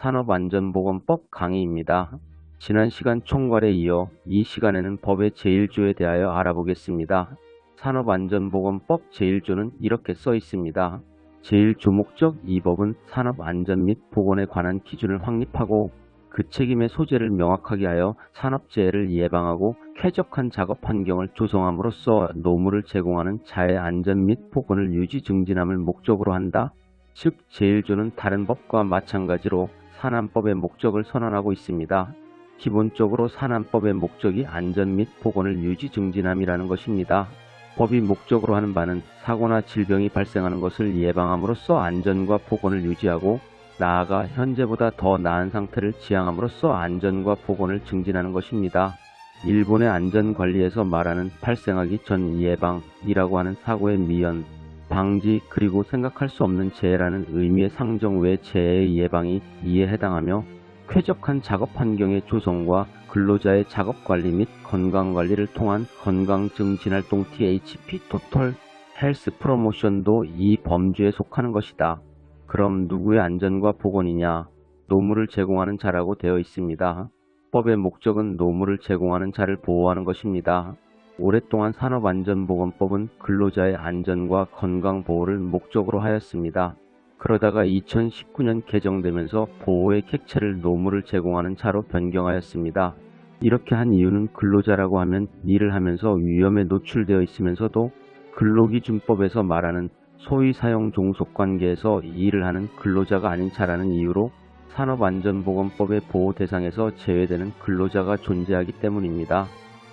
산업안전보건법 강의입니다. 지난 시간 총괄에 이어 이 시간에는 법의 제1조에 대하여 알아보겠습니다. 산업안전보건법 제1조는 이렇게 써 있습니다. 제1조 목적 이 법은 산업안전 및 보건에 관한 기준을 확립하고 그 책임의 소재를 명확하게 하여 산업재해를 예방하고 쾌적한 작업 환경을 조성함으로써 노무를 제공하는 자해 안전 및 보건을 유지 증진함을 목적으로 한다. 즉 제1조는 다른 법과 마찬가지로 산안법의 목적을 선언하고 있습니다. 기본적으로 산안법의 목적이 안전 및 보건을 유지 증진함이라는 것입니다. 법이 목적으로 하는 바는 사고나 질병이 발생하는 것을 예방함으로써 안전과 보건을 유지하고 나아가 현재보다 더 나은 상태를 지향함으로써 안전과 보건을 증진하는 것입니다. 일본의 안전관리에서 말하는 발생하기 전 예방이라고 하는 사고의 미연, 방지 그리고 생각할 수 없는 재해라는 의미의 상정 외 재해의 예방이 이에 해당하며 쾌적한 작업 환경의 조성과 근로자의 작업 관리 및 건강 관리를 통한 건강 증진 활동 THP 토털 헬스 프로모션도 이 범주에 속하는 것이다. 그럼 누구의 안전과 보건이냐? 노무를 제공하는 자라고 되어 있습니다. 법의 목적은 노무를 제공하는 자를 보호하는 것입니다. 오랫동안 산업안전보건법은 근로자의 안전과 건강 보호를 목적으로 하였습니다. 그러다가 2019년 개정되면서 보호의 객체를 노무를 제공하는 자로 변경하였습니다. 이렇게 한 이유는 근로자라고 하면 일을 하면서 위험에 노출되어 있으면서도 근로기준법에서 말하는 소위 사용 종속 관계에서 일을 하는 근로자가 아닌 자라는 이유로 산업안전보건법의 보호 대상에서 제외되는 근로자가 존재하기 때문입니다.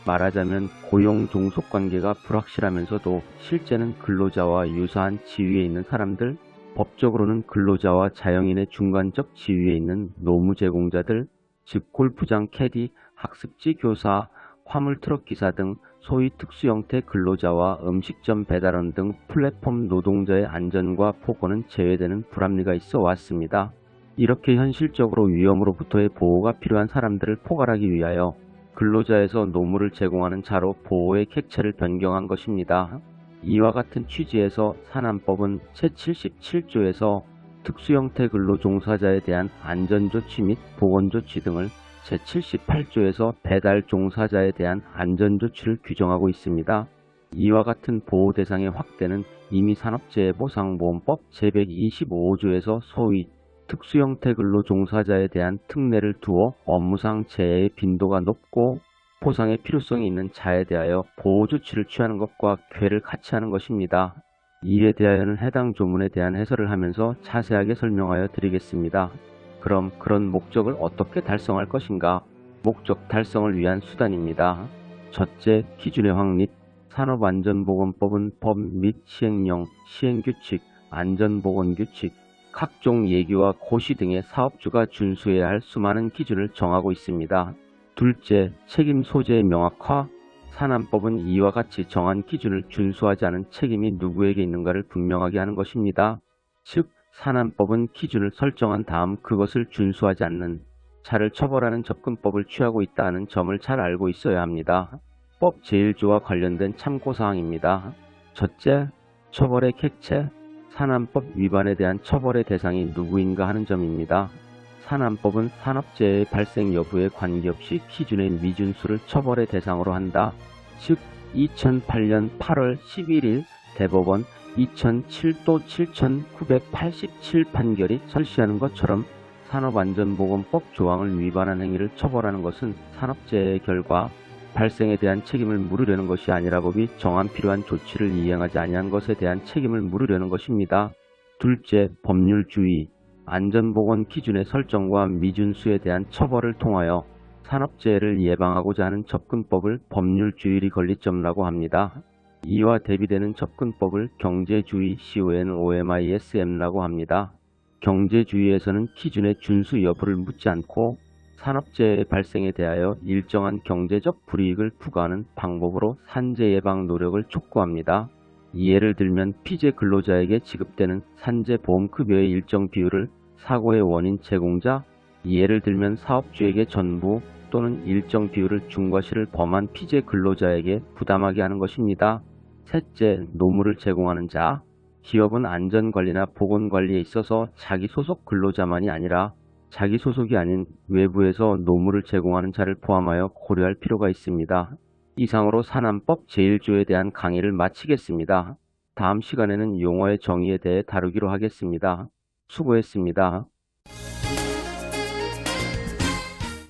말하자면 고용 종속 관계가 불확실하면서도 실제는 근로자와 유사한 지위에 있는 사람들, 법적으로는 근로자와 자영인의 중간적 지위에 있는 노무 제공자들, 즉 골프장 캐디, 학습지 교사, 화물 트럭 기사 등 소위 특수 형태 근로자와 음식점 배달원 등 플랫폼 노동자의 안전과 보건은 제외되는 불합리가 있어 왔습니다. 이렇게 현실적으로 위험으로부터의 보호가 필요한 사람들을 포괄하기 위하여 근로자에서 노무를 제공하는 자로 보호의 객체를 변경한 것입니다. 이와 같은 취지에서 산안법은 제77조에서 특수형태 근로 종사자에 대한 안전조치 및 보건조치 등을 제78조에서 배달 종사자에 대한 안전조치를 규정하고 있습니다. 이와 같은 보호 대상의 확대는 이미 산업재해보상보험법 제125조에서 소위 특수형태 근로 종사자에 대한 특례를 두어 업무상 재해의 빈도가 높고 보상의 필요성이 있는 자에 대하여 보호조치를 취하는 것과 괴를 같이 하는 것입니다. 이에 대하여는 해당 조문에 대한 해설을 하면서 자세하게 설명하여 드리겠습니다. 그럼 그런 목적을 어떻게 달성할 것인가? 목적 달성을 위한 수단입니다. 첫째, 기준의 확립. 산업안전보건법은 법 및 시행령, 시행규칙, 안전보건규칙, 각종 예규와 고시 등의 사업주가 준수해야 할 수많은 기준을 정하고 있습니다. 둘째, 책임 소재의 명확화. 산안법은 이와 같이 정한 기준을 준수하지 않은 책임이 누구에게 있는가를 분명하게 하는 것입니다. 즉, 산안법은 기준을 설정한 다음 그것을 준수하지 않는 자를 처벌하는 접근법을 취하고 있다는 점을 잘 알고 있어야 합니다. 법 제1조와 관련된 참고사항입니다. 첫째, 처벌의 객체, 산안법 위반에 대한 처벌의 대상이 누구인가 하는 점입니다. 산안법은 산업재해 발생 여부에 관계없이 기준의 미준수를 처벌의 대상으로 한다. 즉 2008년 8월 11일 대법원 2007도 7987 판결이 설시하는 것처럼 산업안전보건법 조항을 위반한 행위를 처벌하는 것은 산업재해의 결과 발생에 대한 책임을 물으려는 것이 아니라 법이 정한 필요한 조치를 이행하지 아니한 것에 대한 책임을 물으려는 것입니다. 둘째, 법률주의, 안전보건 기준의 설정과 미준수에 대한 처벌을 통하여 산업재해를 예방하고자 하는 접근법을 법률주의리 건립점이라고 합니다. 이와 대비되는 접근법을 경제주의 CONOMISM라고 합니다. 경제주의에서는 기준의 준수 여부를 묻지 않고 산업재해 발생에 대하여 일정한 경제적 불이익을 부과하는 방법으로 산재 예방 노력을 촉구합니다. 예를 들면 피재 근로자에게 지급되는 산재 보험급여의 일정 비율을 사고의 원인 제공자, 예를 들면 사업주에게 전부 또는 일정 비율을 중과실을 범한 피재 근로자에게 부담하게 하는 것입니다. 셋째, 노무를 제공하는 자. 기업은 안전관리나 보건관리에 있어서 자기 소속 근로자만이 아니라 자기 소속이 아닌 외부에서 노무를 제공하는 자를 포함하여 고려할 필요가 있습니다. 이상으로 산안법 제1조에 대한 강의를 마치겠습니다. 다음 시간에는 용어의 정의에 대해 다루기로 하겠습니다. 수고했습니다.